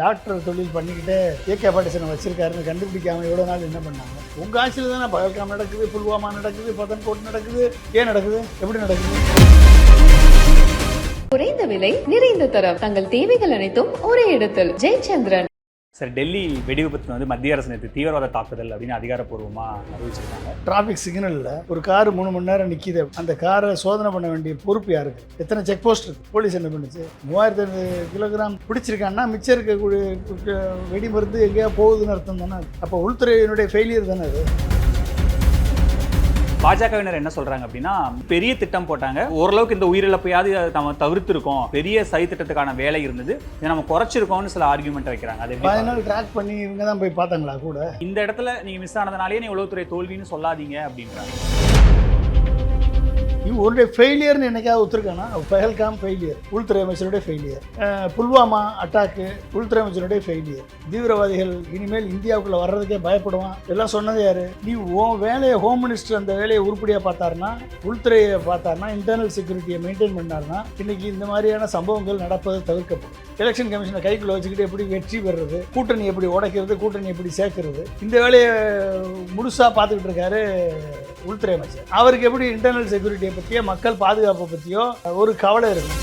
Doctor தொழில் பண்ணிக்கிட்டு AK பாட்டிசனை வச்சிருக்காருன்னு கண்டுபிடிக்காம எவ்வளோ நாள் என்ன பண்ணாங்க? உங்கள் ஆட்சியில் தானே பகல்காம் நடக்குது புல்வாமா நடக்குது பதன்கோட் நடக்குது ஏன் நடக்குது? எப்படி நடக்குது? குறைந்த விலை நிறைந்த தரம். தங்கள் தேவைகள் அனைத்தும் ஒரே இடத்தில். ஜெயச்சந்திரன். சார் டெல்லி வெடிவிபத்தில் வந்து மத்திய அரசு நேற்று தீவிரவாத தாக்குதல் அப்படின்னு அதிகாரப்பூர்வமாக அறிவிச்சிருக்காங்க. டிராஃபிக் சிக்னலில் ஒரு கார் மூணு மணி நேரம் நிற்கிது அந்த காரை சோதனை பண்ண வேண்டிய பொறுப்பு யாருக்கு? எத்தனை செக் போஸ்ட் இருக்கு? போலீஸ் என்ன பண்ணுச்சு? மூவாயிரத்தி ஐநூறு கிலோகிராம் பிடிச்சிருக்காங்கன்னா மிச்சம் இருக்கக்கூடிய வெடி மருந்து எங்கேயா போகுதுன்னு அர்த்தம் தானே அப்போ உள்துறையினுடைய ஃபெயிலியர் தானே அது? பாஜகவினர் என்ன சொல்றாங்க அப்படின்னா பெரிய திட்டம் போட்டாங்க. ஓரளவுக்கு இந்த உயிரிழப்பையாவது நம்ம தவிர்த்திருக்கோம். பெரிய சதி திட்டத்துக்கான வேலை இருந்தது. இதை நம்ம குறைச்சிருக்கோம்னு சில ஆர்குமெண்ட் வைக்கிறாங்க. அது பதினாலு ட்ராக் பண்ணி இவங்க தான் போய் பார்த்தாங்களா கூட? இந்த இடத்துல நீங்க மிஸ் ஆனதுனாலே நீ உளவுத்துறை தோல்வின்னு சொல்லாதீங்க அப்படின்றாங்க. இவங்க ஃபெயிலியர்னு என்னைக்காவது ஒத்துருக்கானா? பெஹல்காம் ஃபெயிலியர் உள்துறை அமைச்சருடைய ஃபெயிலியர் புல்வாமா அட்டாக்கு உள்துறை அமைச்சருடைய ஃபெயிலியர் தீவிரவாதிகள் இனிமேல் இந்தியாவுக்குள்ளே வர்றதுக்கே பயப்படுவான். எல்லாம் சொன்னது யார்? நீ ஓ வேலையை ஹோம் மினிஸ்டர் அந்த வேலையை உருப்படியாக பார்த்தாருன்னா உள்துறையை பார்த்தாருனா இன்டர்னல் செக்யூரிட்டியை மெயின்டைன் பண்ணாருன்னா இன்னைக்கு இந்த மாதிரியான சம்பவங்கள் நடப்பது தவிர்க்கப்படும். எலெக்ஷன் கமிஷனை கைக்குள்ளே வச்சுக்கிட்டு எப்படி வெற்றி பெறுறது? கூட்டணி எப்படி உடைக்கிறது? கூட்டணி எப்படி சேர்க்கறது? இந்த வேலையை முழுசாக பார்த்துக்கிட்டு இருக்காரு உள்துறை அமைச்சர். அவருக்கு எப்படி இன்டர்னல் செக்யூரிட்டியை பற்றியோ மக்கள் பாதுகாப்பை பற்றியோ ஒரு கவலை இருக்கும்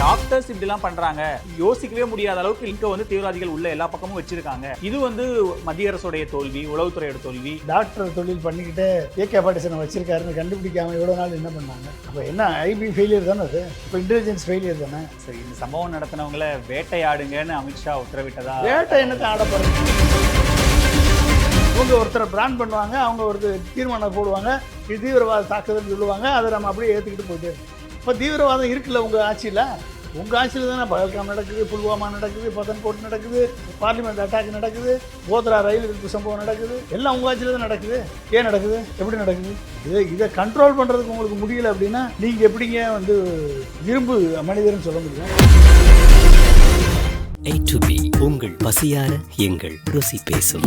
டாக்டர்ஸ் இப்படிலாம் பண்றாங்க. யோசிக்கவே முடியாத அளவுக்கு இங்க வந்து தீவிரவாதிகள் உள்ள எல்லா பக்கமும் வச்சிருக்காங்க. இது வந்து மத்திய அரசுடைய தோல்வி உளவுத்துறையோட தோல்வி. டாக்டர் தொழில் பண்ணிக்கிட்டு ஏகே பாட்டிசனை வச்சிருக்காருன்னு கண்டுபிடிக்காம எவ்வளோ நாள் என்ன பண்ணாங்க? அப்போ என்ன ஐபி ஃபெயிலியர் தானே அது? இப்போ இன்டெலிஜென்ஸ் ஃபெயிலியர் தானே? சரி இந்த சம்பவம் நடத்தினவங்கள வேட்டையாடுங்கன்னு அமித்ஷா உத்தரவிட்டதா? வேட்டை என்னத்தை ஆட இவங்க ஒருத்தரை பிராண்ட் பண்ணுவாங்க அவங்க ஒருத்தர் தீர்மானம் போடுவாங்க இது தீவிரவாத தாக்குதல்னு சொல்லுவாங்க அதை நம்ம அப்படியே ஏற்றுக்கிட்டு போயிட்டே இப்போ தீவிரவாதம் இருக்குல்ல உங்கள் ஆட்சியில்? உங்கள் ஆட்சியில் தானே பகல்காம் நடக்குது புல்வாமா நடக்குது பதன்கோட் நடக்குது பார்லிமெண்ட் அட்டாக் நடக்குது கோத்ரா ரயில் விபத்து சம்பவம் நடக்குது எல்லாம் உங்கள் ஆட்சியில் தான் நடக்குது. ஏன் நடக்குது? எப்படி நடக்குது? இதை இதை கண்ட்ரோல் பண்ணுறதுக்கு உங்களுக்கு முடியல அப்படின்னா நீங்கள் எப்படிங்க வந்து இரும்பு மனிதர்னு சொல்ல முடியும்? To B உங்கள் பசியார எங்கள் ருசி பேசும்.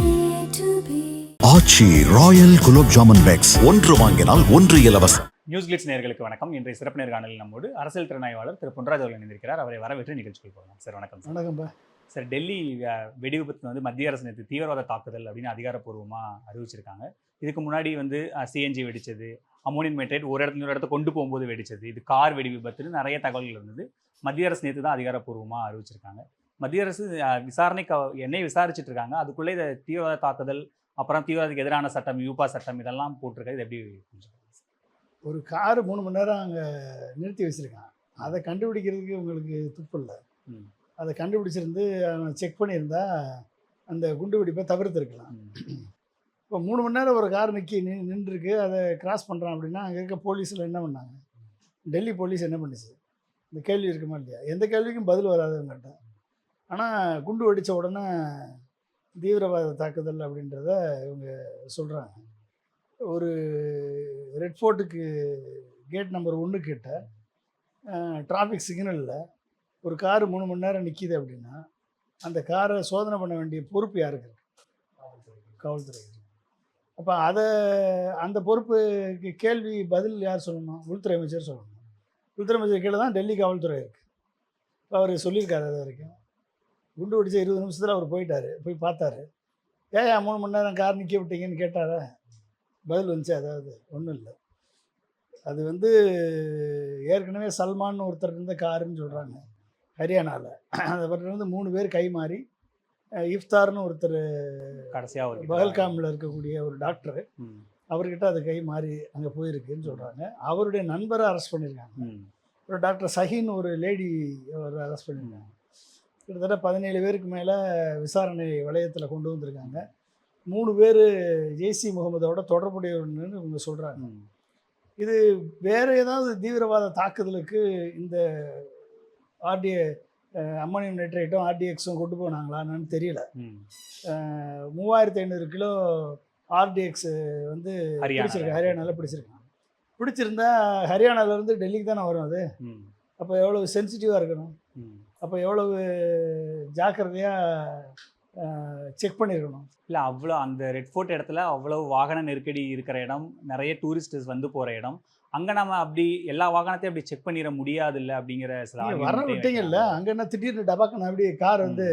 Aachi royal gulab jamun packs. ஒன்று வாங்கினால் ஒன்று இலவசம். நியூஸ் கிளிட்ஸ் நேயர்களுக்கு வணக்கம். இன்றைய சிறப்பு நேர்காணலில் நம்மோடு அரசியல் திறனாய்வாளர் திரு பொன்ராஜ் அவர்கள் இணைந்திருக்கிறார். அவரை வரவேற்று நிகழ்ச்சிக்கு போகலாம். சார் வணக்கம் சார். வணக்கம்பா சார் டெல்லி அஹ், வெடிவிபத்து வந்து மத்திய அரசு நேற்று தீவிரவாத தாக்குதல் அப்படின்னு அதிகாரப்பூர்வமாக அறிவிச்சிருக்காங்க. இதுக்கு முன்னாடி வந்து சிஎன்ஜி வெடிச்சது அமோனியம் நைட்ரேட் ஒரு இடத்துல ஒரு இடத்த கொண்டு போகும்போது வெடிச்சது இது கார் வெடி விபத்துன்னு நிறைய தகவல்கள் இருந்தது. மத்திய அரசு நேற்று தான் அதிகாரப்பூர்வமாக அறிவிச்சிருக்காங்க. மத்திய அரசு அஹ், விசாரணைக்கு அவ- என்னை விசாரிச்சுட்டு இருக்காங்க. அதுக்குள்ளே இந்த தீவிரவாத தாக்குதல் அப்புறம் தீவிரவாதத்துக்கு எதிரான சட்டம் யூபா சட்டம் இதெல்லாம் போட்டிருக்காது இது எப்படி ஒரு கார் மூணு மணி நேரம் அங்கே நிறுத்தி வச்சுருக்கான். அதை கண்டுபிடிக்கிறதுக்கு உங்களுக்கு துப்பு இல்லை. அதை கண்டுபிடிச்சிருந்து அவன் செக் பண்ணியிருந்தா அந்த குண்டு வெடிப்பை தவிர்த்திருக்கலாம். இப்போ மூணு மணி நேரம் ஒரு கார் நிற்கி நின் நின்றுருக்கு. அதை கிராஸ் பண்ணுறான் அப்படின்னா அங்கே இருக்க போலீஸில் என்ன பண்ணாங்க? டெல்லி போலீஸ் என்ன பண்ணுச்சு? இந்த கேள்வி இருக்குமா இல்லையா? எந்த கேள்விக்கும் பதில் வராதுங்கிட்ட ஆனால் குண்டு வெடித்த உடனே தீவிரவாத தாக்குதல் அப்படின்றத இவங்க சொல்கிறாங்க ஒரு ரெட் ஃபோர்ட்டுக்கு கேட் நம்பர் ஒன்று கிட்ட டிராஃபிக் சிக்னலில் ஒரு கார் மூணு மணி நேரம் நிற்கிது அப்படின்னா அந்த காரை சோதனை பண்ண வேண்டிய பொறுப்பு யாருக்கு? காவல்துறை. அப்போ அதை அந்த பொறுப்புக்கு கேள்வி பதில் யார் சொல்லணும்? உள்துறை அமைச்சர் சொல்லணும். உள்துறை அமைச்சர் கீழே தான் டெல்லி காவல்துறை இருக்குது இப்போ அவர் சொல்லியிருக்காரு அது வரைக்கும். குண்டு வெடிச்ச இருபது நிமிஷத்தில் அவர் போயிட்டாரு. போய் பார்த்தாரு. ஏன் மூணு மணி நேரம் கார் நிற்க விட்டீங்கன்னு கேட்டாரா? பதில் வந்துச்சு. அதாவது ஒன்றும் இல்லை. அது வந்து ஏற்கனவே சல்மான் ஒருத்தர் இருந்த காருன்னு சொல்கிறாங்க ஹரியானாவில் அந்த வந்து மூணு பேர் கை மாறி இஃப்தார்னு ஒருத்தர் கடைசியாக ஒரு பகல்காமில் இருக்கக்கூடிய ஒரு டாக்டர். அவர்கிட்ட அது கை மாறி அங்கே போயிருக்குன்னு சொல்கிறாங்க அவருடைய நண்பரை அரெஸ்ட் பண்ணியிருக்காங்க. ஒரு டாக்டர் சஹின் ஒரு லேடி அவர் அரெஸ்ட் பண்ணியிருக்காங்க கிட்டத்தட்ட பதினேழு பேருக்கு மேலே விசாரணை வளையத்தில் கொண்டு வந்திருக்காங்க மூணு பேர் ஜெய்சி முகமதோட தொடர்புடையவர்னு இவங்க சொல்கிறாங்க. இது வேற ஏதாவது தீவிரவாத தாக்குதலுக்கு இந்த ஆர்டிஏ அம்மோனியம் நைட்ரேட்டும் ஆர்டிஎக்ஸும் கொண்டு போனாங்களான்னு தெரியல மூவாயிரத்தி ஐநூறு கிலோ ஆர்டிஎக்ஸ் வந்து. பிடிச்சிருக்கு ஹரியானாவில் பிடிச்சிருக்காங்க பிடிச்சிருந்தா ஹரியானாலேருந்து டெல்லிக்கு தானே வரும் அது. அப்போ எவ்வளவு சென்சிட்டிவாக இருக்கணும். அப்போ எவ்வளவு ஜாக்கிரதையாக செக் பண்ணியிருக்கணும் இல்லை அவ்வளோ அந்த ரெட் ஃபோர்ட் இடத்துல அவ்வளவு வாகன நெருக்கடி இருக்கிற இடம் நிறைய டூரிஸ்டர்ஸ் வந்து போகிற இடம். அங்க நம்ம அப்படி எல்லா வாகனத்தையும் அப்படி செக் பண்ணிட முடியாது இல்ல அப்படிங்கிற சில வர விட்டீங்கல்ல. அங்க என்ன திடீர்னு டபாக்குன்னு அப்படியே கார் வந்து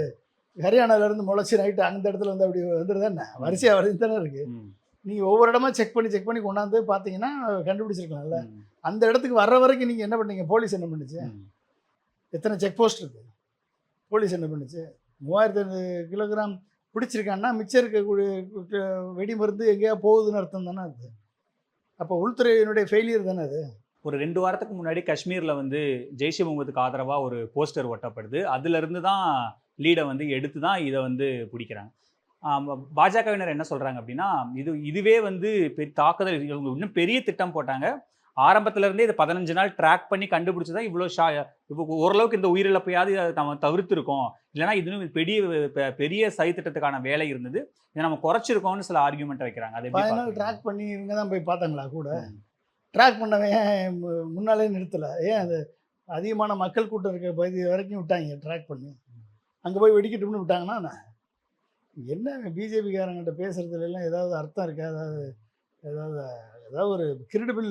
ஹரியானால இருந்து முளைச்சி நைட்டு அந்த இடத்துல வந்து அப்படி வந்துடுது என்ன? வரிசையா வருது தானே இருக்கு. ம், நீங்க ஒவ்வொரு இடமா செக் பண்ணி செக் பண்ணி கொண்டாந்து பாத்தீங்கன்னா கண்டுபிடிச்சிருக்கலாம்ல. அந்த இடத்துக்கு வர்ற வரைக்கும் நீங்க என்ன பண்ணீங்க? போலீஸ் என்ன பண்ணுச்சு. எத்தனை செக் போஸ்ட் இருக்குது போலீஸ் என்ன பண்ணுச்சு? மூவாயிரத்தி ஐநூறு கிலோகிராம் பிடிச்சிருக்கான்னா மிச்சம் இருக்கக்கூடிய வெடி மருந்து எங்கேயா போகுதுன்னு அர்த்தம் தானே அது? அப்போ உள்துறையினுடைய ஃபெயிலியர் தானே அது? ஒரு ரெண்டு வாரத்துக்கு முன்னாடி காஷ்மீரில் வந்து ஜெய்ஷே முகமதுக்கு ஆதரவாக ஒரு போஸ்டர் ஒட்டப்படுது. அதுலேருந்து தான் லீடை வந்து எடுத்து தான் இதை வந்து பிடிக்கிறாங்க. பாஜகவினர் என்ன சொல்கிறாங்க அப்படின்னா இது இதுவே வந்து பெரிய தாக்குதல் இவங்க இன்னும் பெரிய திட்டம் போட்டாங்க. ஆரம்பத்துல இருந்தே இது பதினஞ்சு நாள் ட்ராக் பண்ணி கண்டுபிடிச்சதான் இவ்வளோ ஷா இப்போ ஓரளவுக்கு இந்த உயிரிழப்பையாவது நம்ம தவிர்த்திருக்கோம். இல்லைன்னா இது இன்னும் பெரிய பெரிய சதி திட்டத்துக்கான வேலை இருந்தது. இதை நம்ம குறைச்சிருக்கோம்னு சில ஆர்கியூமெண்ட் வைக்கிறாங்க. அதை? ட்ராக் பண்ணி இவங்க தான் போய் பார்த்தாங்களா கூட. ட்ராக் பண்ணவன் முன்னாலே நிறுத்தலை. ஏன் அது அதிகமான மக்கள் கூட்டம் இருக்க பகுதி வரைக்கும் விட்டாங்க ட்ராக் பண்ணி. அங்கே போய் வெடிக்கட்டும்னு விட்டாங்கன்னா என்ன? பிஜேபிக்காரங்கிட்ட பேசுறதுல எல்லாம் ஏதாவது அர்த்தம் இருக்கா? ஏதாவது ஏதாவது ஏதாவது ஒரு கிரெடிபிள்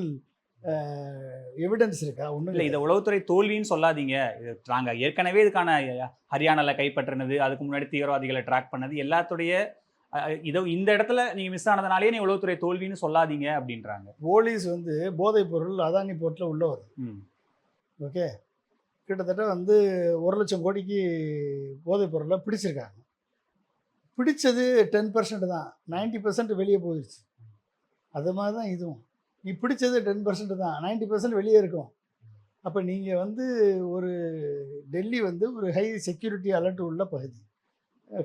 எவிடன்ஸ் இருக்கா? ஒன்றும் இல்ல இதை உளவுத்துறை தோல்வின்னு சொல்லாதீங்க. இது நாங்க ஏற்கனவே இதுக்கான ஹரியானால கைப்பற்றினது அதுக்கு முன்னாடி தீவிரவாதிகளை ட்ராக் பண்ணது எல்லாத்துடைய இதோ இந்த இடத்துல நீங்க மிஸ் ஆனதுனாலே நீ உளவுத்துறை தோல்வின்னு சொல்லாதீங்க அப்படின்றாங்க. போலீஸ் வந்து போதைப் பொருள் அதானி போர்ட்டில் உள்ளவர். ம், ஓகே. கிட்டத்தட்ட வந்து ஒரு லட்சம் கோடிக்கு போதைப் பொருளை பிடிச்சிருக்காங்க. பிடிச்சது டென் பர்சன்ட் தான். நைன்டி பர்சன்ட் வெளியே போயிடுச்சு. அது மாதிரி தான் இதுவும். நீ பிடிச்சது டென் பர்சன்ட் தான். நைன்டி பர்சன்ட் வெளியே இருக்கும். அப்போ நீங்கள் வந்து ஒரு டெல்லி வந்து ஒரு ஹை செக்யூரிட்டி அலர்ட் உள்ள பகுதி.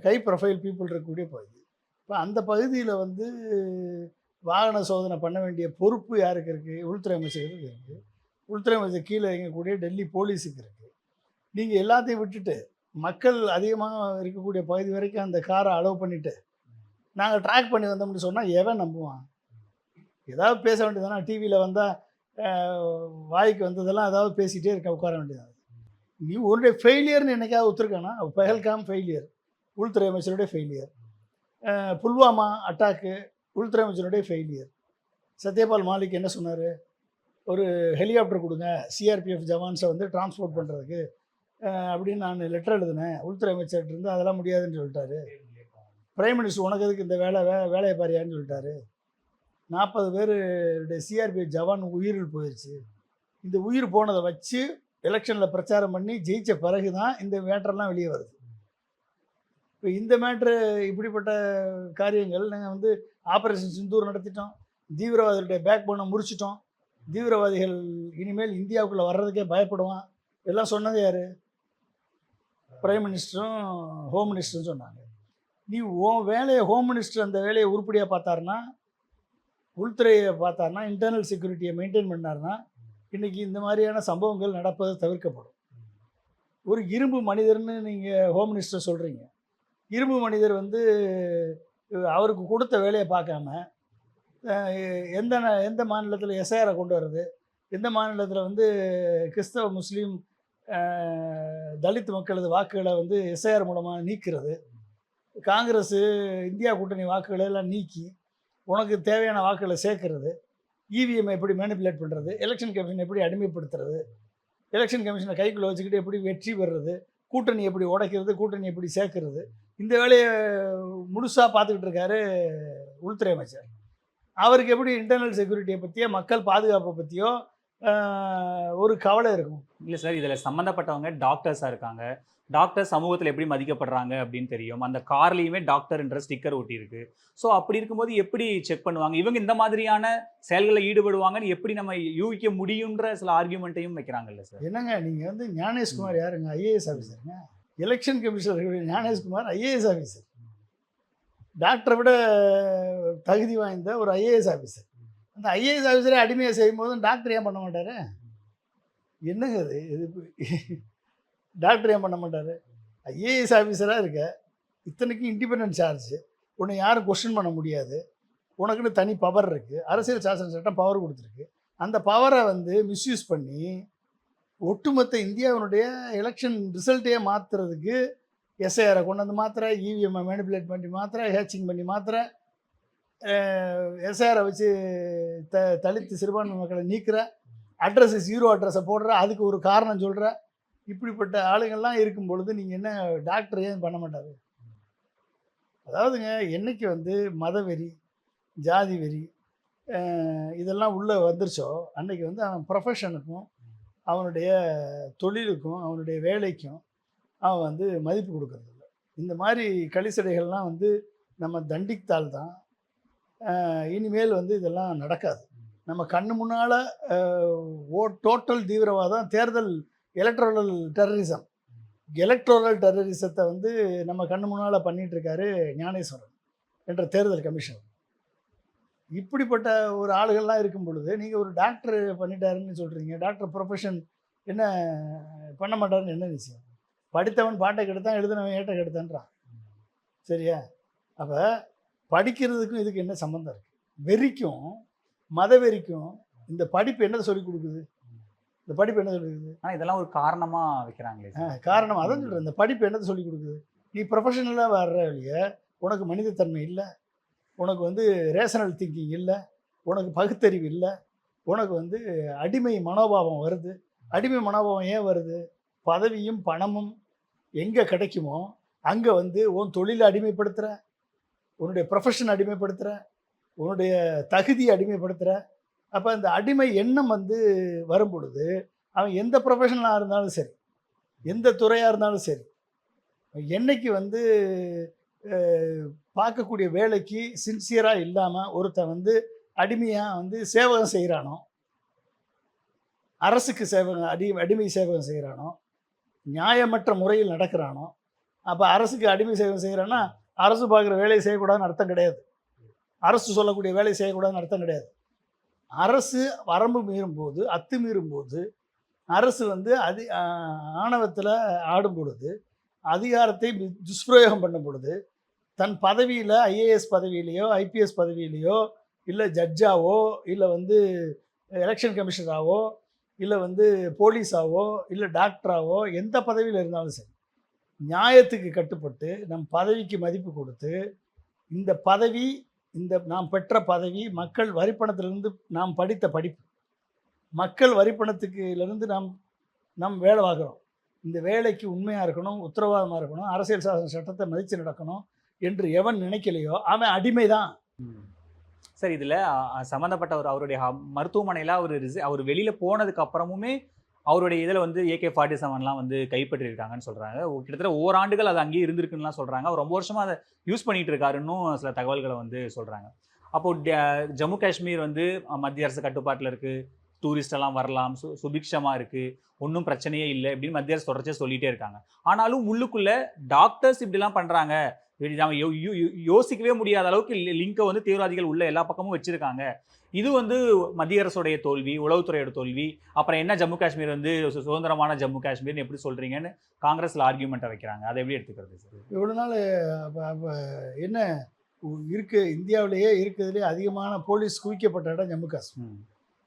ஹை ப்ரொஃபைல் பீப்புள் இருக்கக்கூடிய பகுதி. இப்போ அந்த பகுதியில் வந்து வாகன சோதனை பண்ண வேண்டிய பொறுப்பு யாருக்கு இருக்குது உள்துறை அமைச்சருக்கு இருக்குது உள்துறை அமைச்சர் கீழே இயங்கக்கூடிய டெல்லி போலீஸுக்கு இருக்குது நீங்கள் எல்லாத்தையும் விட்டுட்டு மக்கள் அதிகமாக இருக்கக்கூடிய பகுதி வரைக்கும் அந்த காரை அலோவ் பண்ணிவிட்டு நாங்கள் ட்ராக் பண்ணி வந்தோம்னு சொன்னால் எவன் நம்புவான்? ஏதாவது பேச வேண்டியதானே டிவியில் வந்தால் வாய்க்கு வந்ததெல்லாம் ஏதாவது பேசிகிட்டே இருக்க உட்கார வேண்டியது நீ உன்னுடைய ஃபெயிலியர்னு என்னைக்காவது ஒத்துருக்கானா? பெஹல்காம் ஃபெயிலியர் உள்துறை அமைச்சருடைய ஃபெயிலியர் புல்வாமா அட்டாக்கு உள்துறை அமைச்சருடைய ஃபெயிலியர் சத்யபால் மாலிக் என்ன சொன்னார்? ஒரு ஹெலிகாப்டர் கொடுங்க சிஆர்பிஎஃப் ஜவான்ஸை வந்து டிரான்ஸ்போர்ட் பண்ணுறதுக்கு அப்படின்னு நான் லெட்டர் எழுதினேன். உள்துறை அமைச்சர்கிட்ட இருந்து அதெல்லாம் முடியாதுன்னு சொல்லிட்டாரு. பிரைம் மினிஸ்டர் உனக்கு எதுக்கு இந்த வேலை வே வேலையை பாரியான்னு சொல்லிட்டாரு. நாற்பது பேருடைய சிஆர்பி ஜவான் உயிரில் போயிடுச்சு இந்த உயிர் போனதை வச்சு எலெக்ஷனில் பிரச்சாரம் பண்ணி ஜெயிச்ச பிறகு தான் இந்த மேட்டர்லாம் வெளியே வருது. இப்போ இந்த மேட்ரு இப்படிப்பட்ட காரியங்கள் நாங்கள் வந்து ஆப்ரேஷன் சிந்தூர் நடத்திட்டோம். தீவிரவாதிகளுடைய பேக் போனை முறிச்சிட்டோம். தீவிரவாதிகள் இனிமேல் இந்தியாவுக்குள்ளே வர்றதுக்கே பயப்படுவான். எல்லாம் சொன்னது யார்? பிரைம் மினிஸ்டரும் ஹோம் மினிஸ்டரும் சொன்னாங்க. நீ உன் வேலையை ஹோம் மினிஸ்டர் அந்த வேலையை உருப்படியாக பார்த்தாருன்னா உள்துறையை பார்த்தாருன்னா இன்டர்னல் செக்யூரிட்டியை மெயின்டைன் பண்ணாருன்னா இன்றைக்கி இந்த மாதிரியான சம்பவங்கள் நடப்பது தவிர்க்கப்படும். ஒரு இரும்பு மனிதர்னு நீங்கள் ஹோம் மினிஸ்டர் சொல்கிறீங்க இரும்பு மனிதர் வந்து அவருக்கு கொடுத்த வேலையை பார்க்காம எந்த ந- எந்த மாநிலத்தில் எஸ்ஐஆரை கொண்டு வர்றது எந்த மாநிலத்தில் வந்து கிறிஸ்தவ முஸ்லீம் தலித் மக்களது வாக்குகளை வந்து எஸ்ஐஆர் மூலமாக நீக்கிறது காங்கிரஸ் இந்தியா கூட்டணி வாக்குகளை எல்லாம் நீக்கி உனக்கு தேவையான வாக்குகளை சேர்க்கறது இவிஎம் எப்படி மேனிப்புலேட் பண்ணுறது எலெக்ஷன் கமிஷன் எப்படி அடிமைப்படுத்துறது எலெக்ஷன் கமிஷனை கைக்குள்ளே வச்சுக்கிட்டு எப்படி வெற்றி பெறுறது கூட்டணி எப்படி உடைக்கிறது கூட்டணி எப்படி சேர்க்கறது இந்த வேலையை முழுசாக பார்த்துக்கிட்டு இருக்காரு உள்துறை அமைச்சர். அவருக்கு எப்படி இன்டர்னல் செக்யூரிட்டியை பற்றியோ மக்கள் பாதுகாப்பை பற்றியோ ஒரு கவலை இருக்கும். இல்லை சார் இதில் சம்மந்தப்பட்டவங்க டாக்டர்ஸாக இருக்காங்க. டாக்டர் சமூகத்துல எப்படி மதிக்கப்படுறாங்க அப்படின்னு தெரியும். அந்த கார்லயுமே டாக்டர்ன்ற ஸ்டிக்கர் ஒட்டி இருக்கு ஸோ அப்படி இருக்கும்போது எப்படி செக் பண்ணுவாங்க? இவங்க இந்த மாதிரியான செயல்களில் ஈடுபடுவாங்கன்னு எப்படி நம்ம யூகிக்க முடியுன்ற சில ஆர்கியூமெண்ட்டையும் வைக்கிறாங்கல்ல சார் என்னங்க நீங்கள் வந்து ஞானேஷ்குமார் யாருங்க? IAS ஆஃபீஸருங்க election commissioner Gyanesh Kumar IAS officer டாக்டரை விட தகுதி வாய்ந்த ஒரு ஐஏஎஸ் ஆஃபீஸர் அந்த ஐஏஎஸ் ஆஃபீஸரே அடிமையை செய்யும் போதும் டாக்டர் ஏன் பண்ண மாட்டாரு? என்னங்க அது இது டாக்டர் ஏன் பண்ண மாட்டார்? ஐஏஎஸ் ஆஃபீஸராக இருக்க. இத்தனைக்கும் இண்டிபெண்டன்ட் சார்ஜ் உன்னை யாரும் கொஸ்டின் பண்ண முடியாது. உனக்குன்னு தனி பவர் இருக்குது அரசியல் சாசன சட்டம் பவர் கொடுத்துருக்கு. அந்த பவரை வந்து மிஸ்யூஸ் பண்ணி ஒட்டுமொத்த இந்தியாவினுடைய எலெக்ஷன் ரிசல்ட்டையே மாற்றுறதுக்கு எஸ்ஐஆரை கொண்டு வந்து மாத்திர இவிஎம்ஐ மேனிப்புலேட் பண்ணி மாத்திர ஹேச்சிங் பண்ணி மாத்திர எஸ்ஐஆரை வச்சு த தலித்து சிறுபான்மை மக்களை நீக்கிற அட்ரஸ் ஜீரோ அட்ரஸை போடுற அதுக்கு ஒரு காரணம் சொல்கிற இப்படிப்பட்ட ஆளுங்கள்லாம் இருக்கும் பொழுது நீங்கள் என்ன டாக்டர் ஏன் பண்ண மாட்டாரு? அதாவதுங்க என்னைக்கு வந்து மதவெறி ஜாதி வெறி இதெல்லாம் உள்ளே வந்துருச்சோ அன்னைக்கு வந்து அவன் ப்ரொஃபஷனுக்கும் அவனுடைய தொழிலுக்கும் அவனுடைய வேலைக்கும் அவன் வந்து மதிப்பு கொடுக்கறது இந்த மாதிரி கலிசடைகள்லாம் வந்து நம்ம தண்டித்தால் தான் இனிமேல் வந்து இதெல்லாம் நடக்காது. நம்ம கண்ணு முன்னால் ஓ டோட்டல் தீவிரவாதம் தேர்தல் எலக்ட்ரல் டெரரிசம் எலக்ட்ரல் டெரரிசத்தை வந்து நம்ம கண்ணு முன்னால் பண்ணிகிட்ருக்காரு ஞானேஸ்வரன் என்ற தேர்தல் கமிஷன். இப்படிப்பட்ட ஒரு ஆளுகள்லாம் இருக்கும் பொழுது நீங்கள் ஒரு டாக்டர் பண்ணிட்டாருன்னு சொல்கிறீங்க டாக்டர் ப்ரொஃபஷன் என்ன பண்ண மாட்டாருன்னு என்ன நிச்சயம் படித்தவன் பாட்டை கெடுத்தான் எழுதினவன் ஏட்டை கெடுத்தான்றான். சரியா? அப்போ படிக்கிறதுக்கும் இதுக்கு என்ன சம்மந்தம் இருக்குது வெறிக்கும் மத வெறிக்கும் இந்த படிப்பு என்ன சொல்லி கொடுக்குது? இந்த படிப்பு என்ன சொல்லி கொடுக்குது ஆனா இதெல்லாம் ஒரு காரணமா வைக்கிறாங்களே. காரணம் அதான் சொல்கிறேன் இந்த படிப்பு என்னத்தை சொல்லி கொடுக்குது? நீ ப்ரொஃபஷனலாக வர்ற வழிய உனக்கு மனிதத்தன்மை இல்லை. உனக்கு வந்து ரேஷனல் திங்கிங் இல்லை. உனக்கு பகுத்தறிவு இல்லை. உனக்கு வந்து அடிமை மனோபாவம் வருது. அடிமை மனோபாவம் ஏன் வருது? பதவியும் பணமும் எங்கே கிடைக்குமோ அங்கே வந்து உன் தொழிலை அடிமைப்படுத்துகிற உன்னுடைய ப்ரொஃபஷன் அடிமைப்படுத்துகிற உன்னுடைய தகுதியை அடிமைப்படுத்துகிற அப்போ இந்த அடிமை எண்ணம் வந்து வரும் பொழுது அவன் எந்த ப்ரொஃபஷனலாக இருந்தாலும் சரி எந்த துறையாக இருந்தாலும் சரி என்னைக்கு வந்து பார்க்கக்கூடிய வேலைக்கு சின்சியராக இல்லாமல் ஒருத்தன் வந்து அடிமையாக வந்து சேவகம் செய்கிறானோ அரசுக்கு சேவகம் அடி அடிமை சேவகம் செய்கிறானோ நியாயமற்ற முறையில் நடக்கிறானோ அப்போ அரசுக்கு அடிமை சேவகம் செய்கிறான்னா அரசு பார்க்குற வேலையை செய்யக்கூடாதுன்னு அர்த்தம் கிடையாது. அரசு சொல்லக்கூடிய வேலையை செய்யக்கூடாதுன்னு அர்த்தம் கிடையாது. அரசு வரம்பு மீறும் போது அத்துமீறும் போது அரசு வந்து அதி ஆணவத்தில் ஆடும் பொழுது அதிகாரத்தை துஷ்பிரயோகம் பண்ணும் பொழுது தன் பதவியில் ஐஏஎஸ் பதவியிலையோ ஐபிஎஸ் பதவியிலையோ இல்லை ஜட்ஜாவோ இல்லை வந்து எலெக்ஷன் கமிஷனராகவோ இல்லை வந்து போலீஸாவோ இல்லை டாக்டராகவோ எந்த பதவியில் இருந்தாலும் சரி நியாயத்துக்கு கட்டுப்பட்டு நம் பதவிக்கு மதிப்பு கொடுத்து இந்த பதவி இந்த நாம் பெற்ற பதவி மக்கள் வரிப்பணத்திலிருந்து நாம் படித்த படிப்பு. மக்கள் வரிப்பணத்துக்குலேருந்து நாம் நாம் வேலை வாங்குகிறோம் இந்த வேலைக்கு உண்மையாக இருக்கணும் உத்தரவாதமாக இருக்கணும் அரசியல் சாசன சட்டத்தை மதித்து நடக்கணும் என்று எவன் நினைக்கலையோ அவன் அடிமை தான் சார் இதில் சம்மந்தப்பட்ட அவர் அவருடைய மருத்துவமனையில் அவர் அவர் வெளியில் போனதுக்கு அப்புறமுமே அவருடைய இதில் வந்து ஏகே ஃபார்ட்டி செவன்லாம் வந்து கைப்பற்றிருக்காங்கன்னு சொல்கிறாங்க கிட்டத்தட்ட ஓராண்டுகள் அது அங்கேயே இருந்திருக்குன்னுலாம் சொல்கிறாங்க அவர் ரொம்ப வருஷமாக அதை யூஸ் பண்ணிட்டு இருக்காருன்னு சில தகவல்களை வந்து சொல்கிறாங்க அப்போது ட- ஜம்மு காஷ்மீர் வந்து மத்திய அரசு கட்டுப்பாட்டில் இருக்குது டூரிஸ்டெல்லாம் வரலாம். சு சுபிக்ஷமாக இருக்குது ஒன்றும் பிரச்சனையே இல்லை அப்படின்னு மத்திய அரசு தொடர்ச்சியாக சொல்லிகிட்டே இருக்காங்க. ஆனாலும் உள்ளுக்குள்ளே டாக்டர்ஸ் இப்படிலாம் பண்ணுறாங்க யோசிக்கவே முடியாத அளவுக்கு லிங்கை வந்து தீவிரவாதிகள் உள்ள எல்லா பக்கமும் வச்சிருக்காங்க. இது வந்து மத்திய அரசுடைய தோல்வி உளவுத்துறையோட தோல்வி அப்புறம் என்ன ஜம்மு காஷ்மீர் வந்து சுதந்திரமான ஜம்மு காஷ்மீர்னு எப்படி சொல்றீங்கன்னு காங்கிரஸ்ல ஆர்கியூமெண்ட்டை வைக்கிறாங்க. அதை எப்படி எடுத்துக்கிறது சார் இவ்வளோ நாள் என்ன இருக்கு இந்தியாவிலேயே இருக்கிறதுலே அதிகமான போலீஸ் குவிக்கப்பட்ட இடம் ஜம்மு காஷ்மீர்.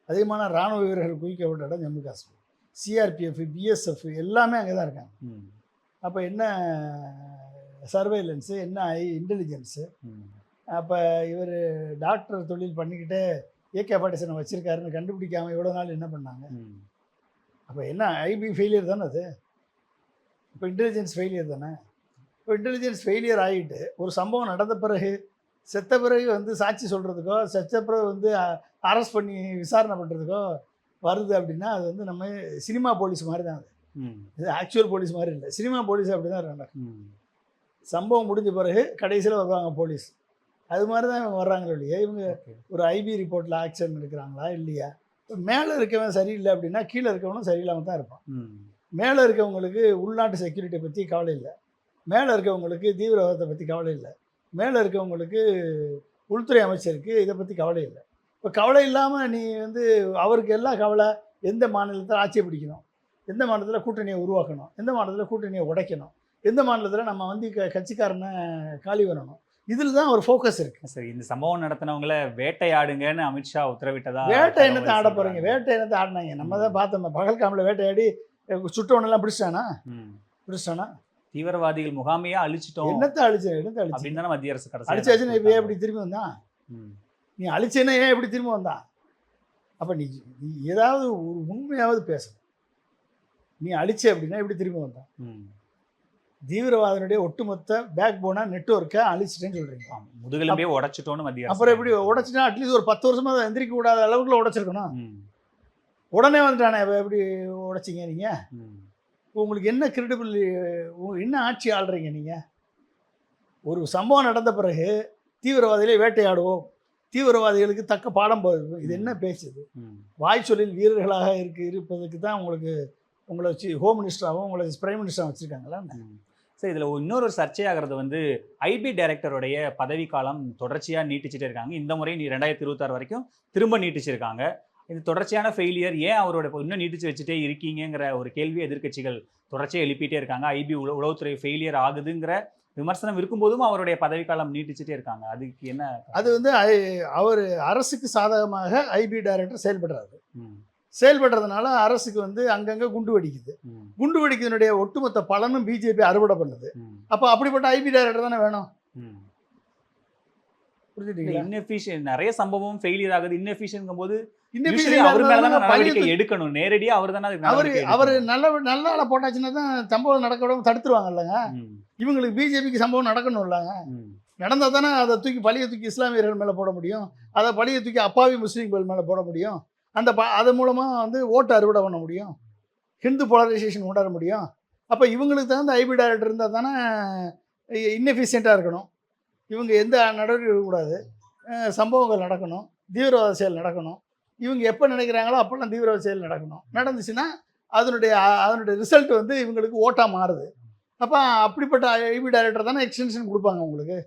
அதிகமான இராணுவ வீரர்கள் குவிக்கப்பட்ட இடம் ஜம்மு காஷ்மீர். சிஆர்பிஎஃப் பிஎஸ்எஃப் எல்லாமே அங்கே தான் இருக்காங்க. அப்போ என்ன சர்வேலன்ஸு என்ன இன்டெலிஜென்ஸு. அப்போ இவர் டாக்டர் தொழில் பண்ணிக்கிட்டே ஏகே பாட்டிசனை வச்சுருக்காருன்னு கண்டுபிடிக்காம இவ்வளோ நாள் என்ன பண்ணாங்க. அப்போ என்ன ஐபி ஃபெயிலியர் தானே அது இப்போ இன்டெலிஜென்ஸ் ஃபெயிலியர் தானே இப்போ இன்டெலிஜென்ஸ் ஃபெயிலியர் ஆகிட்டு ஒரு சம்பவம் நடந்த பிறகு செத்த பிறகு வந்து சாட்சி சொல்கிறதுக்கோ செத்த பிறகு வந்து அரெஸ்ட் பண்ணி விசாரணை பண்ணுறதுக்கோ வருது அப்படின்னா அது வந்து நம்ம சினிமா போலீஸ் மாதிரி தான் அது. இது ஆக்சுவல் போலீஸ் மாதிரி இல்லை சினிமா போலீஸ் அப்படி தான் இருக்காங்க. சம்பவம் முடிஞ்ச பிறகு கடைசியில் வருவாங்க போலீஸ். அது மாதிரி தான் இவங்க வர்றாங்களோ இல்லையா இவங்க. ஒரு ஐபி ரிப்போர்ட்டில் ஆக்ஷன் எடுக்கிறாங்களா இல்லையா? மேலே இருக்கவன் சரியில்லை அப்படின்னா கீழே இருக்கவனும் சரியில்லாமல் தான் இருப்பான். மேலே இருக்கவங்களுக்கு உள்நாட்டு செக்யூரிட்டியை பற்றி கவலை இல்லை. மேலே இருக்கவங்களுக்கு தீவிரவாதத்தை பற்றி கவலை இல்லை. மேலே இருக்கவங்களுக்கு உள்துறை அமைச்சருக்கு இதை பற்றி கவலை இல்லை. இப்போ கவலை இல்லாமல் நீ வந்து அவருக்கு எல்லாம் கவலை எந்த மாநிலத்தில் ஆட்சியை பிடிக்கணும்? எந்த மாநிலத்தில் கூட்டணியை உருவாக்கணும்? எந்த மாநிலத்தில் கூட்டணியை உடைக்கணும்? எந்த மாநிலத்தில் நம்ம வந்து க கட்சிக்காரனை காலி வரணும் இதில் தான் ஒரு ஃபோக்கஸ் இருக்குது சரி இந்த சம்பவம் நடத்தினவங்கள வேட்டையாடுங்கன்னு அமித்ஷா உத்தரவிட்டதா? வேட்டை என்னத்தை ஆட போகிறீங்க. வேட்டை என்னத்தை ஆடினாங்க? நம்ம தான் பார்த்தோம் பகல்காமில் வேட்டையாடி சுட்டவனெல்லாம் பிடிச்சிட்டானா? ம். பிடிச்சிட்டானா? தீவிரவாதிகள் முகாமையே அழிச்சிட்டோம். என்னத்தை அழிச்சு என்னத்தை அழிச்சு? அப்படின்னு தானே மத்திய அரசு கடைசி அடிச்சாச்சுன்னு இப்போ எப்படி திரும்பி வந்தான். நீ அழிச்சேன்னா ஏன் எப்படி திரும்ப வந்தான் அப்போ நீ நீ ஏதாவது ஒரு உண்மையாவது பேசணும் நீ அழிச்ச அப்படின்னா எப்படி திரும்ப வந்தான். தீவிரவாதனுடைய ஒட்டுமொத்த பேக் போனா நெட்ஒர்க்கை அழிச்சிட்டேன்னு சொல்றீங்க. முதுகெலும்பே உடைச்சிட்டோன்னு மத்திய அப்புறம் எப்படி உடைச்சிட்டா அட்லீஸ்ட் ஒரு பத்து வருஷமா அதை எந்திரிக்க கூடாத அளவுக்குள்ள உடைச்சிருக்கணும். உடனே வந்துட்டானே எப்படி உடைச்சிங்க நீங்க. உங்களுக்கு என்ன கிரெடிபிள் என்ன ஆட்சி ஆள்றீங்க நீங்க ஒரு சம்பவம் நடந்த பிறகு தீவிரவாதிகளை வேட்டையாடுவோம் தீவிரவாதிகளுக்கு தக்க பாடம் போதும் இது என்ன பேசுது. வாய் சொல்லில் வீரர்களாக இருக்கு இருப்பதுக்கு தான் உங்களுக்கு உங்களை வச்சு ஹோம் மினிஸ்டராகவும் உங்களை பிரைம் மினிஸ்டராகவும் வச்சுருக்காங்களா. சரி இதில் இன்னொரு சர்ச்சையாகிறது வந்து ஐபி டைரக்டருடைய பதவி காலம் தொடர்ச்சியாக நீட்டிச்சிட்டே இருக்காங்க. இந்த முறை நீ ரெண்டாயிரத்தி இருபத்தாறு வரைக்கும் திரும்ப நீட்டிச்சிருக்காங்க. இது தொடர்ச்சியான ஃபெயிலியர் ஏன் அவரோட இன்னும் நீட்டிச்சு வச்சுட்டே இருக்கீங்கங்கிற ஒரு கேள்வி எதிர்க்கட்சிகள் தொடர்ச்சியாக எழுப்பிட்டே இருக்காங்க. ஐபி உள உளவுத்துறை ஃபெயிலியர் ஆகுதுங்கிற விமர்சனம் இருக்கும்போதும் அவருடைய பதவி காலம் நீட்டிச்சிட்டே இருக்காங்க. அதுக்கு என்ன அது வந்து அவர் அரசுக்கு சாதகமாக ஐபி டைரக்டர் செயல்படுறாரு. ம். செயல்படுறதுனால அரசுக்கு வந்து அங்கங்கே குண்டு வெடிக்குது. குண்டு வெடிக்கிறதுனுடைய ஒட்டுமொத்த பலனும் பிஜேபி அறுவடை பண்ணுது. அப்போ அப்படிப்பட்ட ஐபி டைரக்டர் தானே வேணும். புரிஞ்சுட்டீங்களா நிறைய சம்பவம் ஃபெயிலியர் ஆகுது இன்னெஃபிஷியன்கும் போது அவர் மேல தான் நடவடிக்கை பையனுக்கு- எடுக்கணும் நேரடியா அவர் தானே அவரு அவர். நல்ல நல்ல ஆளை போட்டாச்சுன்னா தான் சம்பவம் நடக்க விடாம தடுத்துருவாங்க இல்லைங்க ம். இவங்களுக்கு பிஜேபிக்கு சம்பவம் நடக்கணும் இல்லைங்க. நடந்தால் தானே அதை தூக்கி பழிய தூக்கி இஸ்லாமியர்கள் மேலே போட முடியும் அதை பழிய தூக்கி அப்பாவி முஸ்லீம்கள் மேலே போட முடியும் அந்த ப அது மூலமாக வந்து ஓட்டு அறுவடை பண்ண முடியும். ஹிந்து போலரைசேஷன் கொண்டாட முடியும். அப்போ இவங்களுக்கு தகுந்த ஐபி டைரக்டர் இருந்தால் தானே இன்னெஃபிஷியண்ட்டாக இருக்கணும். இவங்க எந்த நடவடிக்கை எடுக்கக்கூடாது. சம்பவங்கள் நடக்கணும். தீவிரவாத செயல் நடக்கணும். இவங்க எப்போ நினைக்கிறாங்களோ அப்போல்லாம் தீவிரவாத செயல் நடக்கணும். நடந்துச்சுன்னா அதனுடைய அதனுடைய ரிசல்ட் வந்து இவங்களுக்கு ஓட்டாக மாறுது. அப்போ அப்படிப்பட்ட ஐபி டைரக்டர் தானே எக்ஸ்டென்ஷன் கொடுப்பாங்க உங்களுக்கு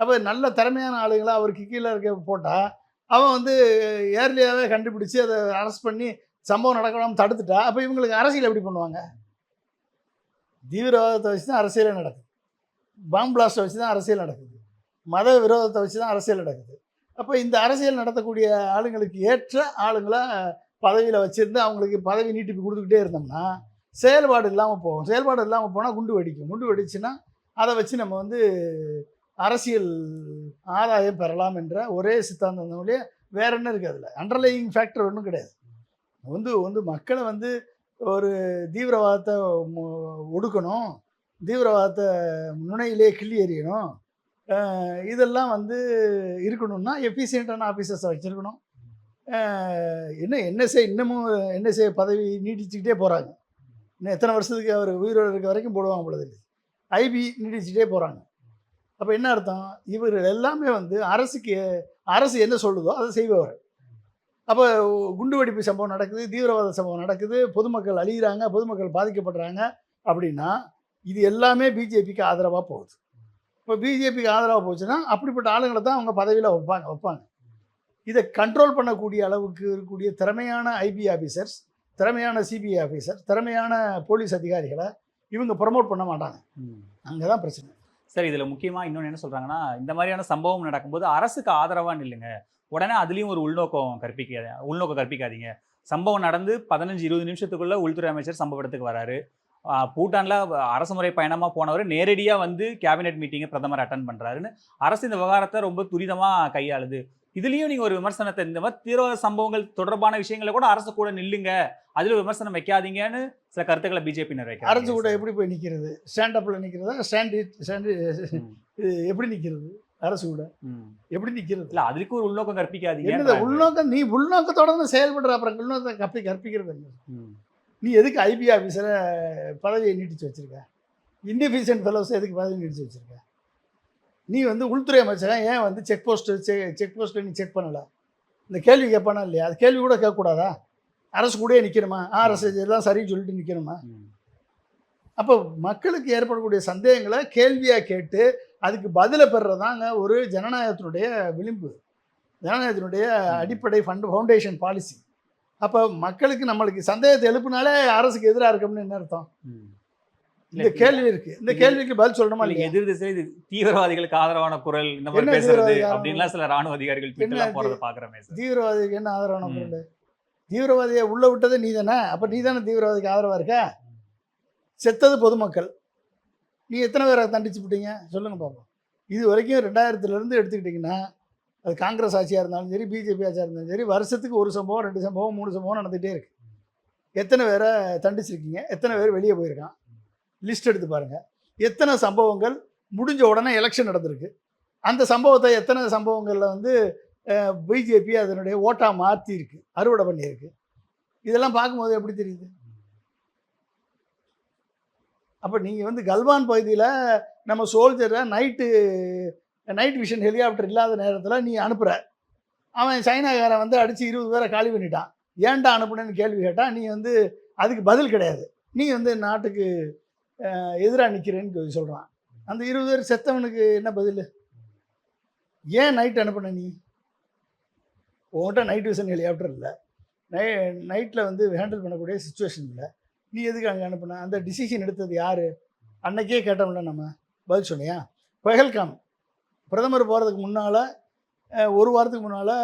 அப்போ நல்ல திறமையான ஆளுங்களை அவருக்கு கீழே இருக்க போட்டால் அவன் வந்து ஏர்லியாகவே கண்டுபிடிச்சி அதை அரெஸ்ட் பண்ணி சம்பவம் நடக்கணும் தடுத்துட்டா. அப்போ இவங்களுக்கு அரசியல் எப்படி பண்ணுவாங்க? தீவிரவாதத்தை வச்சு தான் அரசியலே நடக்குது. பாம் பிளாஸ்ட்டை வச்சு தான் அரசியல் நடக்குது. மத விரோதத்தை வச்சு தான் அரசியல் நடக்குது. அப்போ இந்த அரசியல் நடத்தக்கூடிய ஆளுங்களுக்கு ஏற்ற ஆளுங்களை பதவியில் வச்சுருந்து அவங்களுக்கு பதவி நீட்டிப்பு கொடுத்துக்கிட்டே இருந்தோம்னா செயல்பாடு இல்லாமல் போகும். செயல்பாடு இல்லாமல் போனால் குண்டு வெடிக்கும். குண்டு வெடிச்சுன்னா அதை வச்சு நம்ம வந்து அரசியல் ஆதாயம் பெறலாம் என்ற ஒரே சித்தாந்தம் ஒழிய வேற என்ன இருக்குது அதில்? அண்டர்லையிங் ஃபேக்டர் ஒன்றும் கிடையாது. வந்து வந்து மக்களை வந்து ஒரு தீவிரவாதத்தை ஒடுக்கணும் தீவிரவாதத்தை முனையிலே கிள்ளி எறியணும் இதெல்லாம் வந்து இருக்கணும்னா எஃபிஷியண்ட்டான ஆஃபீஸர்ஸை வச்சுருக்கணும். என்ன என்எஸ்ஏ இன்னமும் என்எஸ்ஏ பதவி நீட்டிச்சுக்கிட்டே போகிறாங்க இன்னும் எத்தனை வருஷத்துக்கு அவர் உயிரோடு இருக்க வரைக்கும் போடுவாங்க பொழுது ஐபி நீட்டிச்சுக்கிட்டே போகிறாங்க அப்போ என்ன அர்த்தம்? இவர் எல்லாமே வந்து அரசுக்கு அரசு என்ன சொல்லுதோ அதை செய்பவர் அப்போ குண்டுவெடிப்பு சம்பவம் நடக்குது தீவிரவாத சம்பவம் நடக்குது பொதுமக்கள் அழிகிறாங்க பொதுமக்கள் பாதிக்கப்படுறாங்க அப்படின்னா இது எல்லாமே பிஜேபிக்கு ஆதரவாக போகுது. இப்போ பிஜேபிக்கு ஆதரவாக போச்சுன்னா அப்படிப்பட்ட ஆளுங்களை தான் அவங்க பதவியில் வைப்பாங்க வைப்பாங்க. இதை கண்ட்ரோல் பண்ணக்கூடிய அளவுக்கு இருக்கக்கூடிய திறமையான ஐபி ஆஃபீஸர்ஸ் திறமையான சிபிஐ ஆஃபீஸர் திறமையான போலீஸ் அதிகாரிகளை இவங்க ப்ரமோட் பண்ண மாட்டாங்க. அங்கே தான் பிரச்சனை. சரி இதில் முக்கியமாக இன்னொன்று என்ன சொல்கிறாங்கன்னா இந்த மாதிரியான சம்பவம் நடக்கும்போது அரசுக்கு ஆதரவா நில்லுங்க. உடனே அதுலேயும் ஒரு உள்நோக்கம் கற்பிக்காத உள்நோக்கம் கற்பிக்காதீங்க. சம்பவம் நடந்து பதினஞ்சு இருபது நிமிஷத்துக்குள்ள உள்துறை அமைச்சர் சம்பவ இடத்துக்கு வராரு. பூட்டானில் அரசு முறை பயணமாக போனவர் நேரடியாக வந்து கேபினெட் மீட்டிங்கை பிரதமர் அட்டன் பண்ணுறாருன்னு அரசு இந்த விவகாரத்தை ரொம்ப துரிதமாக கையாளுது. இதுலயும் நீங்க ஒரு விமர்சனத்தை இந்த மாதிரி தீவிரவாத சம்பவங்கள் தொடர்பான விஷயங்களை கூட அரசு கூட நில்லுங்க. அதுல விமர்சனம் வைக்காதீங்கன்னு சில கருத்துக்களை பிஜேபியினர் வைக்கிறாங்க. அரசு கூட எப்படி போய் நிற்கிறது ஸ்டாண்டப்பில் நிற்கிறதா ஸ்டாண்டு ஸ்டாண்டு எப்படி நிற்கிறது அரசு கூட. எப்படி நிற்கிறது இல்ல அதுக்கு ஒரு உள்நோக்கம் கற்பிக்காதீங்க. என்னது உள்நோக்கம்? நீ உள்நோக்கத்தோட செயல்படுற அப்புறம் உள்நோக்கத்தை கப்பி கற்பிக்கிறது என்ன. நீ எதுக்கு ஐபி ஆஃபீஸரை பதவியை நீட்டிச்சு வச்சிருக்க? இன்டிஃபிஷியன்ட் ஃபெலோஸ் எதுக்கு பதவி நீட்டிச்சு வச்சிருக்க? நீ வந்து உள்துறை அமைச்சரன் ஏன் வந்து செக் போஸ்ட் செக் போஸ்ட்டில் நீ செக் பண்ணல? இந்த கேள்வி கேட்பானா இல்லையா? அது கேள்வி கூட கேட்கக்கூடாதா? அரசு கூடயே நிற்கணுமா அரசு எல்லாம் சரின்னு சொல்லிட்டு நிற்கணுமா. அப்போ மக்களுக்கு ஏற்படக்கூடிய சந்தேகங்களை கேள்வியாக கேட்டு அதுக்கு பதிலை பெறுறதாங்க ஒரு ஜனநாயகத்தினுடைய விளிம்பு. ஜனநாயகத்தினுடைய அடிப்படை ஃபண்ட் ஃபவுண்டேஷன் பாலிசி அப்போ மக்களுக்கு நம்மளுக்கு சந்தேகத்தை எழுப்புனாலே அரசுக்கு எதிராக இருக்கோம்னு என்ன அர்த்தம். இந்த கேள்வி இருக்கு. இந்த கேள்விக்கு பதில் சொல்லணுமா இல்ல, இல்லையா? எதிர் திசை இது தீவிரவாதிகளுக்கு ஆதரவான குரல் இந்த மாதிரி பேசுறது அப்படின்லாம் சில ராணுவ அதிகாரிகள் ட்விட்டர்லாம் போறத பாக்குறமே தீவிரவாதிக்கு என்ன ஆதரவான. பொருள் தீவிரவாதியை உள்ள விட்டது நீ தானே அப்போ நீ தானே தீவிரவாதிக்கு ஆதரவாக இருக்க? செத்தது பொதுமக்கள். நீ எத்தனை பேரை தண்டிச்சு விட்டீங்க? சொல்லுங்க பார்ப்போம் இது வரைக்கும் ரெண்டாயிரத்துலேருந்து எடுத்துக்கிட்டிங்கன்னா அது காங்கிரஸ் ஆட்சியாக இருந்தாலும் சரி பிஜேபி ஆட்சியாக இருந்தாலும் சரி வருஷத்துக்கு ஒரு சம்பவம் ரெண்டு சம்பவம் மூணு சம்பவம் நடந்துகிட்டே இருக்கு. எத்தனை பேரை தண்டிச்சிருக்கீங்க? எத்தனை பேர் வெளியே போயிருக்கான்? லிஸ்ட் எடுத்து பாருங்கள் எத்தனை சம்பவங்கள் முடிஞ்ச உடனே எலெக்ஷன் நடந்திருக்கு. அந்த சம்பவத்தை எத்தனை சம்பவங்களில் வந்து பிஜேபி அதனுடைய ஓட்டாக மாற்றிருக்கு அறுவடை பண்ணியிருக்கு. இதெல்லாம் பார்க்கும்போது எப்படி தெரியுது? அப்போ நீங்கள் வந்து கல்வான் பகுதியில் நம்ம சோல்ஜரை நைட்டு நைட் விஷன் ஹெலிகாப்டர் இல்லாத நேரத்தில் நீ அனுப்புகிற அவன் சைனாக்காரன் வந்து அடித்து இருபது பேரை காலி பண்ணிட்டான். ஏன்டா அனுப்புனேன்னு கேள்வி கேட்டால் நீ வந்து அதுக்கு பதில் கிடையாது. நீ வந்து நாட்டுக்கு எதிராக நிற்கிறேன்னு சொல்கிறான் அந்த இருபது பேர் செத்தவனுக்கு என்ன பதில்? ஏன் நைட் அனுப்புன நீ? உன்கிட்ட நைட் விஷன் ஹெலிகாப்டர் இல்லை. நை நைட்டில் வந்து ஹேண்டில் பண்ணக்கூடிய சுச்சுவேஷன் இல்லை. நீ எதுக்கு அங்கே அனுப்புன? அந்த டிசிஷன் எடுத்தது யார்? அன்னைக்கே கேட்டோம்ல நம்ம. பதில் சொன்னியா? பகல்காம். பிரதமர் போகிறதுக்கு முன்னால் ஒரு வாரத்துக்கு முன்னால்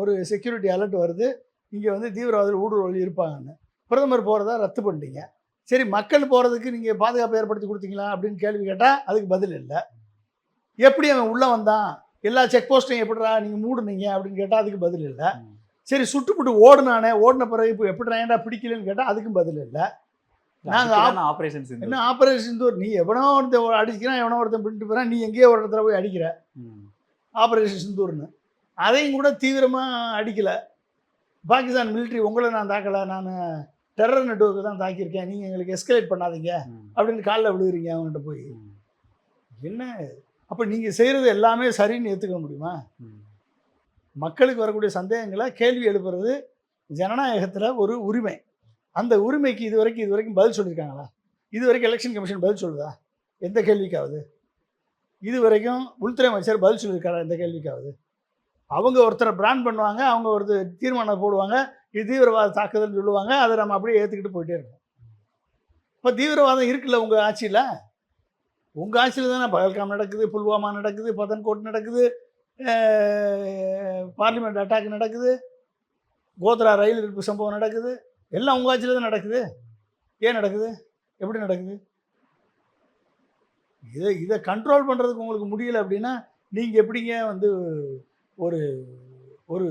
ஒரு செக்யூரிட்டி அலர்ட் வருது. இங்கே வந்து தீவிரவாதிகள் ஊடுருவல் இருப்பாங்கன்னு. பிரதமர் போகிறதா ரத்து பண்ணிட்டீங்க. சரி மக்கள் போகிறதுக்கு நீங்கள் பாதுகாப்பு ஏற்படுத்தி கொடுத்தீங்களா அப்படின்னு கேள்வி கேட்டால் அதுக்கு பதில் இல்லை. எப்படி அவன் உள்ளே வந்தான்? எல்லா செக் போஸ்ட்டையும் எப்படிடா நீங்கள் மூடுனீங்க அப்படின்னு கேட்டால் அதுக்கு பதில் இல்லை. சரி சுட்டுப்புட்டு ஓடுனானே ஓடின பிறகு இப்போ எப்படி ஏன்டா பிடிக்கலன்னு கேட்டால் அதுக்கும் பதில் இல்லை. நாங்க ஆப்- ஆபரேஷன்ஸ் என்ன ஆப்ரேஷன் தூர் நீ எவனோ ஒருத்தன் அடிக்கிறான் எவனோ ஒருத்தன் பிடிட்டு போகிறான் நீ எங்கேயோ ஒரு இடத்துல போய் அடிக்கிற. ஆப்ரேஷன் சிந்தூர்னு அதையும் கூட தீவிரமாக அடிக்கலை. பாகிஸ்தான் மிலிட்ரி உங்களை நான் தாக்கலை நான் டெரர் நெட்வொர்க்கு தான் தாக்கியிருக்கேன். நீங்கள் எங்களுக்கு எஸ்கலேட் பண்ணாதீங்க. அப்படின்னு காலில் விழுகிறீங்க அவங்ககிட்ட போய். என்ன? அப்போ நீங்கள் செய்கிறது எல்லாமே சரின்னு ஏற்றுக்க முடியுமா? மக்களுக்கு வரக்கூடிய சந்தேகங்களை கேள்வி எழுப்புறது ஜனநாயகத்தில் ஒரு உரிமை. அந்த உரிமைக்கு இது வரைக்கும் இது வரைக்கும் பதில் சொல்லியிருக்காங்களா? இது வரைக்கும் எலெக்ஷன் கமிஷன் பதில் சொல்லுதா? எந்த கேள்விக்காவது? இது வரைக்கும் உள்துறை அமைச்சர் பதில் சொல்லியிருக்காரா? எந்த கேள்விக்காவது? அவங்க ஒருத்தரை பிராண்ட் பண்ணுவாங்க அவங்க ஒருத்தர் தீர்மானம் போடுவாங்க இது தீவிரவாத தாக்குதல்னு சொல்லுவாங்க. அதை நம்ம அப்படியே ஏற்றுக்கிட்டு போயிட்டே இருக்கோம். இப்போ தீவிரவாதம் இருக்குல்ல உங்கள் ஆட்சியில்? உங்கள் ஆட்சியில் தானே பகல்காம் நடக்குது புல்வாமா நடக்குது பதன்கோட் நடக்குது பார்லிமெண்ட் அட்டாக் நடக்குது கோத்ரா ரயில் இருப்பு சம்பவம் நடக்குது எல்லாம் உங்கள் ஆட்சியில் தான் நடக்குது. ஏன் நடக்குது? எப்படி நடக்குது? இதை இதை கண்ட்ரோல் பண்ணுறதுக்கு உங்களுக்கு முடியல அப்படின்னா நீங்கள் எப்படிங்க வந்து ஒரு ஒரு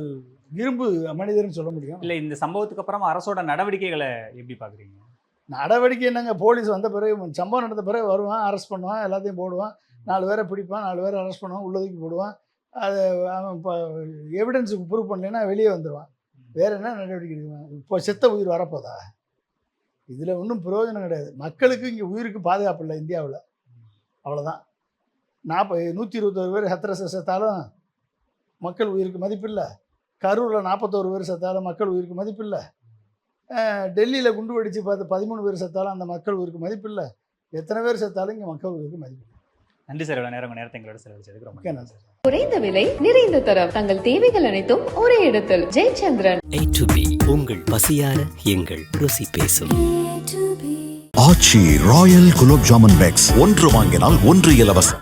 இரும்பு மனிதர்னு சொல்ல முடியும். இல்ல இந்த சம்பவத்துக்கு அப்புறம் அரசோட நடவடிக்கைகளை எப்படி பாக்குறீங்க? நடவடிக்கை என்னங்க? போலீஸ் வந்த பிறகு சம்பவம் நடந்த பிறகு வருவான் அரெஸ்ட் பண்ணுவான் எல்லாத்தையும் போடுவான். நாலு பேரை பிடிப்பான் நாலு பேரை அரெஸ்ட் பண்ணுவான் உள்ளதுக்கு போடுவான். அது அவன் இப்போ எவிடன்ஸுக்கு ப்ரூவ் பண்ணலைன்னா வெளியே வந்துடுவான் வேற என்ன நடவடிக்கை எடுக்குவான் இப்போ செத்த உயிர் வரப்போதா? இதில் ஒன்றும் பிரயோஜனம் கிடையாது. மக்களுக்கு இங்கே உயிருக்கு பாதுகாப்பு இல்லை இந்தியாவில். அவ்வளோதான் நாற்பது நூற்றி இருபத்தோரு பேர் ஹத்ரஸ் செத்தாலும் மக்கள் உயிருக்கு மதிப்பில்லை கரூரில் நாற்பத்தோரு பேர் செத்தாலும் மக்கள் உயிருக்கு மதிப்பில்லை. டெல்லியில் குண்டு வெடிச்சு பார்த்து பதிமூணு பேர் செத்தாலும் அந்த மக்கள் உயிருக்கு மதிப்பில்லை. எத்தனை பேர் செத்தாலும் இங்கே மக்கள் உயிருக்கு மதிப்பில்லை. நன்றி சார் இவ்வளவு நேரம் நேரத்தை எங்களோட செலவழிச்சதுக்கு ரொம்ப நன்றி நன்றி. குறைந்த விலை நிறைந்த தரம். தங்கள் தேவைகள் அனைத்தும் ஒரே இடத்தில். ஜெயச்சந்திரன். ஏ டு பி உங்கள் பசியார எங்கள் ருசி பேசும். Aachi royal gulab jamun packs. ஒன்று வாங்கினால் ஒன்று இலவசம்.